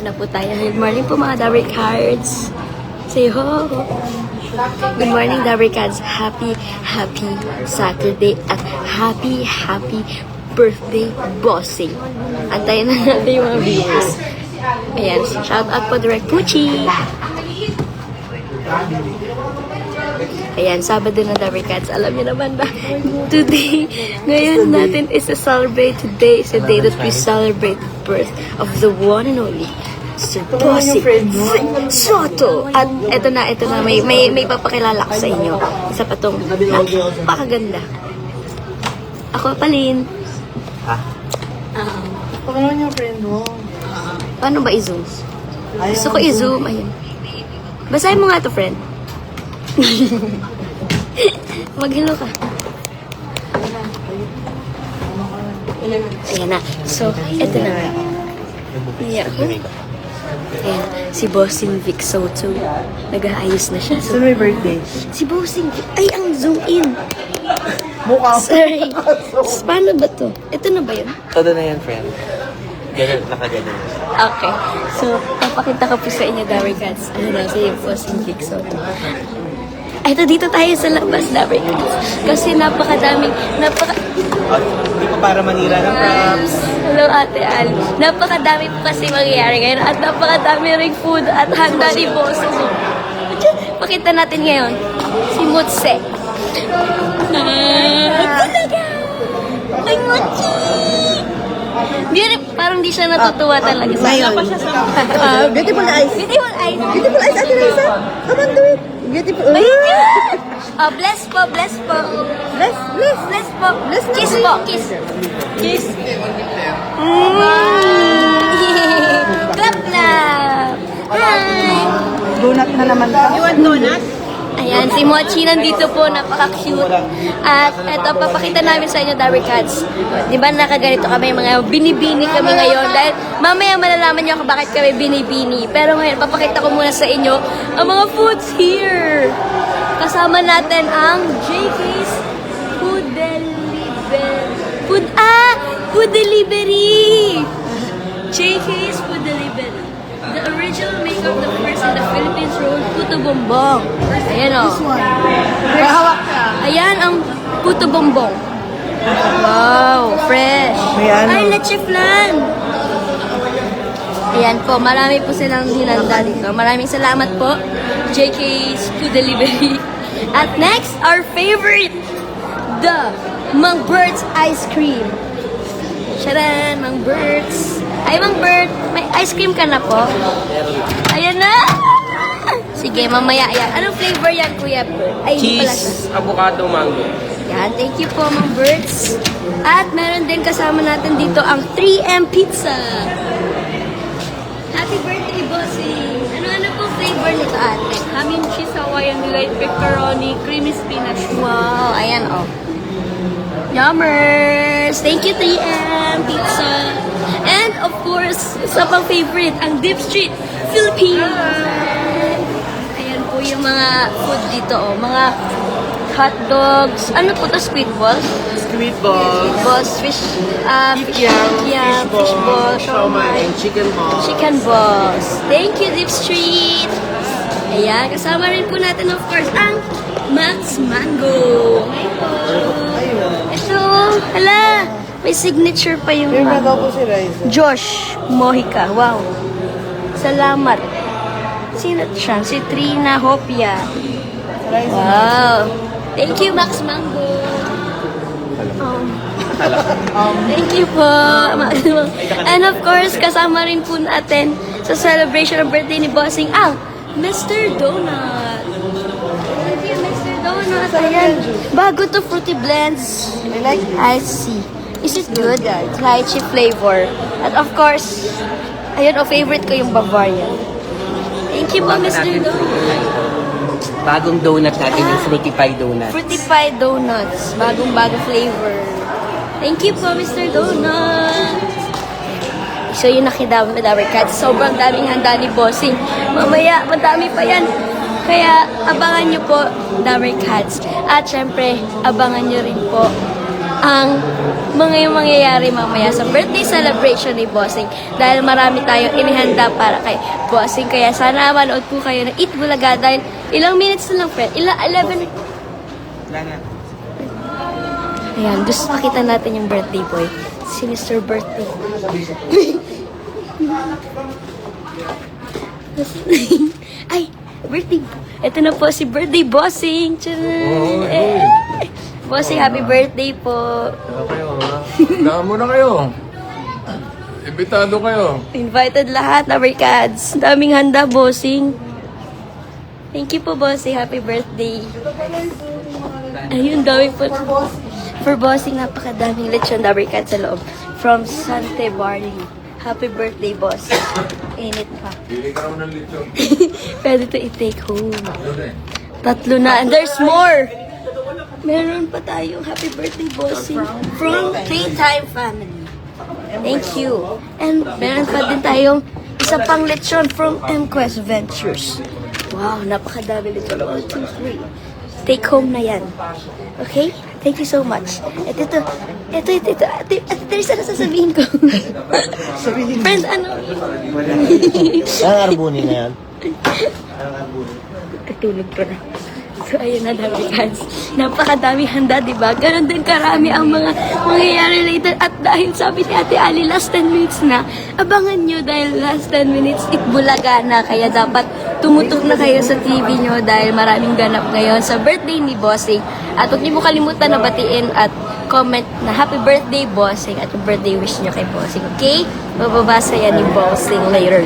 tayo. Good morning po mga Dabber Cards. Say ho. Good morning Dabber Cards. Happy, happy Saturday at happy, happy birthday bossing. Antayin na natin yung mga viewers. Ayan, shout out po Direct Pucci. Ayan, Sabado na Dabber Cats. Alam niyo naman ba, today, ngayon natin is to celebrate. Today is the day that we celebrate the birth of the one and only Sir Bossy Soto. At eto na, eto na, may, may, may papakilala ko sa inyo. Isa pa tong napakaganda. Ako, Palin. Baka naman yung friend mo. Paano ba i-zoom? Gusto ko i-zoom. Ayun. Basahin mo nga to, friend. Mag-hello ka. Ayan na. So, eto na nga. Ko. Ayan, si Bossing Vic Soto. Nag-aayos na siya. So, may birthday? si Bossing Vic, ay, ang zoom in. Mukha. Sorry. Paano ba to? Ito na ba yun? Todo na yan, friend. Ganun, nakaganon. Okay. So, papakita ko po sa inyo, Dabber Cats. Ano na, si Bossing Vic Soto. Ito dito tayo sa labas, Dabber Cats. Kasi napakadaming, napaka... Hindi ko para manira ng props. Hello, Ate Al. Napakadami po kasi mangyayari ngayon at napakadami ring food at handa ni Bossing. Pakita natin ngayon, si Mutse. Ah, talaga! Ay, Mutse! Di, parang di siya natutuwa talaga. Ngayon. Ah, Beautiful eyes. Beautiful eyes. Beautiful eyes, Ate Risa. Come on, do it. Beautiful. Ay, Oh, bless po, bless po. Bless, bless. Bless po. Bless na Kiss po. kiss. Kiss. Mm. clap, clap. Hi. Donut na naman. You want donut? Ayan, si Mochi nandito po, napaka-cute. At eto, papakita namin sa inyo, Darry Cats. Di ba nakaganito kami, mga binibini kami ngayon. Dahil mamaya malalaman nyo kung bakit kami binibini. Pero ngayon, papakita ko muna sa inyo ang mga foods here. Kasama natin ang JK's Food Delivery. Food, ah! Food Delivery! JK's Food. The original makeup, the first in the Philippines rolled puto bombong. Ayan o. May hawak ka. Ayan ang puto bombong. Wow, fresh. May ano? Ay, leche flan. Ayan po, marami po silang hinanda dito. Maraming salamat po, JK's Food Delivery. At next, our favorite, the Mang Bird's Ice Cream. Charan, Mang Bird's. Ay, Mang Bird, may ice cream ka na po? Ayan na! Sige, mamaya yan. Anong flavor yan, Kuya Bird? Ay, hindi pala siya. Cheese, avocado, mango. Yan, thank you po, Mang Birds. At meron din kasama natin dito ang 3M Pizza. Happy birthday, bossing! Ano-ano po flavor nito, ate? Ham and cheese, Hawaiian delight, pepperoni, creamy spinach. Wow, ayan, oh. Yummers! Thank you, 3M Pizza. And, of course, sa pang favorite, ang Deep Street Philippines. Ayan po yung mga food dito, oh. Mga hot dogs. Ano po to? Squid balls? Squid balls, balls, fish, uh, fish, yeah, fish balls, siomay, and chicken balls. chicken balls. Thank you, Deep Street! Ayan, kasama rin po natin, of course, ang Max Mango. Hi po. Hala, may signature pa yung May daw mango. po si Riza. Josh Mojica. Wow. Salamat. Sino siya? Si Trina Hopia. Riza. Wow. Thank you, Max Mango. Um, Thank you po. And of course, kasama rin po natin sa celebration ng birthday ni Bossing ang Mr. Donut. Thank you, Mr. Donut. Ayan. Bago to Fruity Blends. I like it. I see. Is it good? Yeah, it's Lychee flavor. At of course, ayun, o favorite ko yung Bavarian. Thank you po, Mr. Donut. Bagong donut natin, yung fruity pie donut. Fruity Pie Donuts. Bagong-bago flavor. Thank you po, Mr. Donut. So, yun nakidawin na Dabber Cats. Sobrang daming handa ni Bossing. Mamaya, madami pa yan. Kaya, abangan nyo po, Dabber Cats. At syempre, abangan nyo rin po ang mga yung mangyayari mamaya sa birthday celebration ni Bossing dahil marami tayong inihanda para kay Bossing. Kaya sana manood po kayo ng Eat Bulaga dahil ilang minutes na lang, friend. Ilang 11 Ayan, gusto makita natin yung birthday boy. Si Mr. Birthday. Ay, birthday. Ito na po si birthday bossing. Tcharan! Eh, Bossing, happy birthday po. Ano kayo, ha? Daan muna kayo. Imbitado kayo. Invited lahat na Ricads. Daming handa, bossing. Thank you po, bossing. Happy birthday. Ayun, dami po. For bossing, napakadaming lechon da Ricads sa loob. From Sante Barley. Happy birthday, boss. Init pa. Bili ka ng lechon. Pwede to i-take home. Na eh? Tatlo na. And there's more! Meron pa tayong happy birthday bossing from Playtime Family. Thank you. And meron pa din tayong isa pang lechon from M-Quest Ventures. Wow, napakadami lechon. 1, 2, 3. Take home na yan. Okay? Thank you so much. At ito, ito, ito, ito, ito, ito, there's ano sasabihin ko. Sabihin Friend, ano? Anong arbunin na yan? Anong arbunin? Katulog ko na. So, ayun na, dami guys. Napakadami handa, di ba? Ganon din karami ang mga mangyayari later. At dahil sabi ni Ate Ali, last 10 minutes na, abangan nyo dahil last 10 minutes, itbulaga na. Kaya dapat tumutok na kayo sa TV nyo dahil maraming ganap ngayon sa birthday ni Bossing. At huwag niyo mo kalimutan na batiin at comment na happy birthday, Bossing. At birthday wish nyo kay Bossing, okay? Mababasa yan ni Bossing later.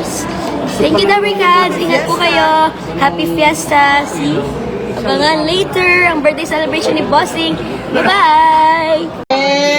Thank you, Dabricats! Ingat po kayo! Happy Fiesta! See? Abangan later ang birthday celebration ni Bossing. Bye-bye!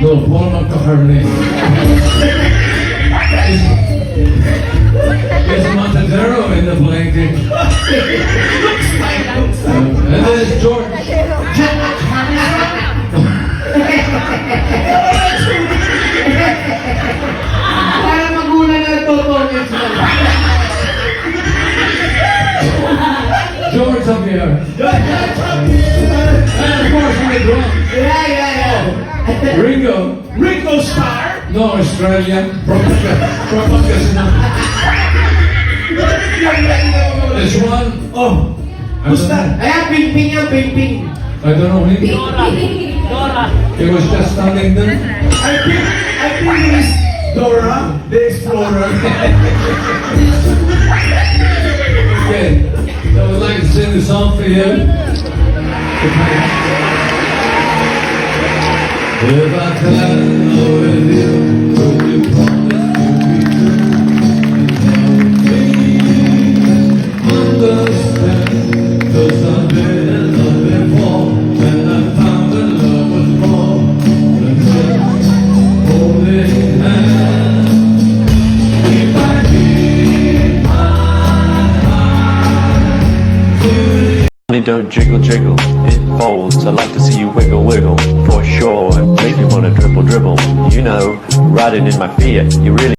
No, Paul McCartney. It's Montezero in the blanket. No, Australian. Propaganda. This one. Oh, I don't know. Eh, Ayan, ping-ping yan, ping-ping. I don't know him. Dora. Dora. It was just standing there. I think, I think it is Dora, the Explorer. Okay. So I would like to sing the song for you. If I could know with you, jiggle, it folds. I like to see you wiggle, wiggle, for sure. Make you wanna dribble, dribble. You know, riding in my Fiat, you really.